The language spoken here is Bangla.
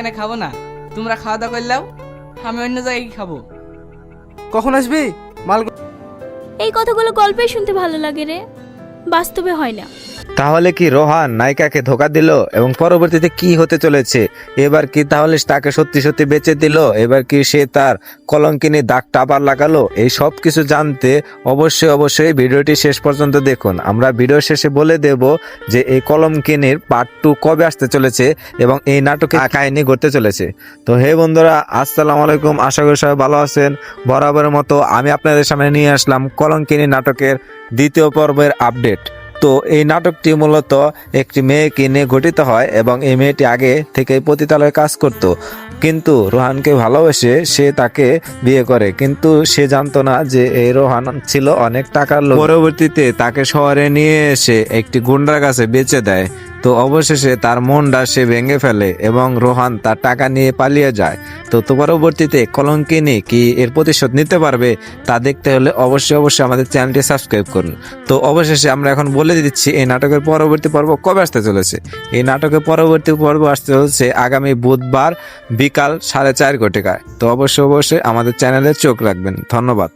এখানে খাব না। তোমরা খাওয়া দাওয়া করলাও আমি অন্য জায়গায় গিয়ে খাব। কখন আসবি? মাল এই কথাগুলো গল্পে শুনতে ভালো লাগে রে। বাস্তবে হয় না। তাহলে কি রোহান নায়িকাকে ধোকা দিল এবং পরবর্তীতে কি হতে চলেছে? এবার কি তাহলে তাকে সত্যি সত্যি বেঁচে দিল? এবার কি সে তার কলঙ্কিনী দাগটা আবার লাগালো? এই সব কিছু জানতে অবশ্যই অবশ্যই ভিডিওটি শেষ পর্যন্ত দেখুন। আমরা ভিডিও শেষে বলে দেব যে এই কলমকিনীর পার্ট টু কবে আসতে চলেছে এবং এই নাটকে কাহিনী ঘটতে চলেছে। তো হে বন্ধুরা, আসসালামু আলাইকুম। আশা করি সবাই ভালো আছেন। বরাবরের মতো আমি আপনাদের সামনে নিয়ে আসলাম কলঙ্কিনী নাটকের দ্বিতীয় পর্বের আপডেট তো এই নাটকটি মূলত একটি মেয়ে কিনে গঠিত হয় এবং এই মেয়েটি আগে থেকে পতিতালয়ে কাজ করত। কিন্তু রোহানকে ভালোবেসে সে তাকে বিয়ে করে। কিন্তু সে জানতো না যে এই রোহান ছিল অনেক টাকার লোক পরবর্তীতে তাকে শহরে নিয়ে এসে একটি গুন্ডার কাছে বেচে দেয়। তো অবশেষে তার মনটা সে ভেঙে ফেলে এবং রোহান তার টাকা নিয়ে পালিয়ে যায়। তো তো পরবর্তীতে কলঙ্কিনী কি এর প্রতিশোধ নিতে পারবে তা দেখতে হলে অবশ্যই অবশ্যই আমাদের চ্যানেলটি সাবস্ক্রাইব করুন। তো অবশেষে আমরা এখন বলে দিচ্ছি, এই নাটকের পরবর্তী পর্ব কবে আসতে চলেছে? এই নাটকের পরবর্তী পর্ব আসতে চলেছে আগামী বুধবার বিকাল সাড়ে চার ঘটিকায়। তো অবশ্যই অবশ্যই আমাদের চ্যানেলে চোখ রাখবেন। ধন্যবাদ।